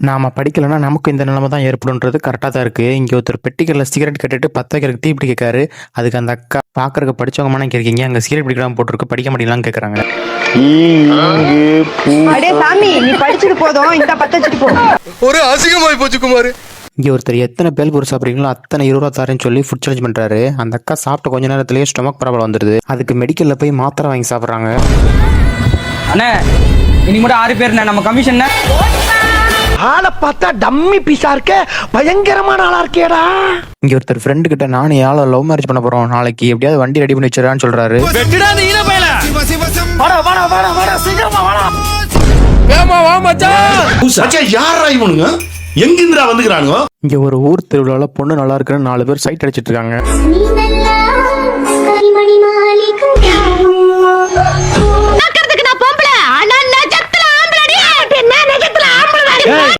நாம படிக்கலைன்னா நமக்கு இந்த நிலைமை தான் ஏற்படும்ன்றது கரெக்டாக தான் இருக்கு. இங்கே ஒருத்தர் பெட்டிக்கரில் சிகரெட் கட்டிட்டு பத்த வைக்கிறதுக்கு தீ பிடிக்காரு அதுக்கு அந்த அக்கா பார்க்கறதுக்கு படிச்சவங்க மாதிரி கேட்கீங்க அங்கே சிகரெட் பிடிக்கலாம் போட்டிருக்கு. படிக்க முடியலாம்னு கேட்குறாங்க. அடே சாமி நீ படிச்சுட்டு போதும். இந்த பத்த வச்சுட்டு போ. ஒரு அசிங்கமாய் போச்சு குமார். இங்கே ஒருத்தர் எத்தனை பேல் பொருள் சாப்பிட்றீங்களோ அத்தனை இருபது ரூபா தரேன்னு சொல்லி ஃபுட் சேலஞ்ச் பண்ணுறாரு அந்த அக்கா சாப்பிட்ட கொஞ்ச நேரத்திலேயே ஸ்டொமக் ப்ராப்ளம் வந்துடுது அதுக்கு மெடிக்கலில் போய் மாத்திரை வாங்கி சாப்பிட்றாங்க. அண்ணே இன்னைக்கு மட்டும் ஆறு பேர் நம்ம கமிஷன் ஆளை பார்த்தா டம்மி பீஸா இருக்க? பயங்கரமான ஆளா இருக்கேடா இங்கே ஒருத்தர் ஃப்ரெண்டு கிட்ட நானும் யாழ லவ் மேரேஜ் பண்ண போகிறோம் நாளைக்கு எப்படியாவது வண்டி ரெடி பண்ணி வச்சிடறான்னு மச்சான். யாரா இவனுங்க? எங்கிருந்துடா வந்துக்கிறானுங்க? இங்கே ஒரு ஊர் திருவிழாவில் பொண்ணு நல்லா இருக்குன்னு நாலு பேர் சைட் அடிச்சிட்டு இருக்காங்க. Hey!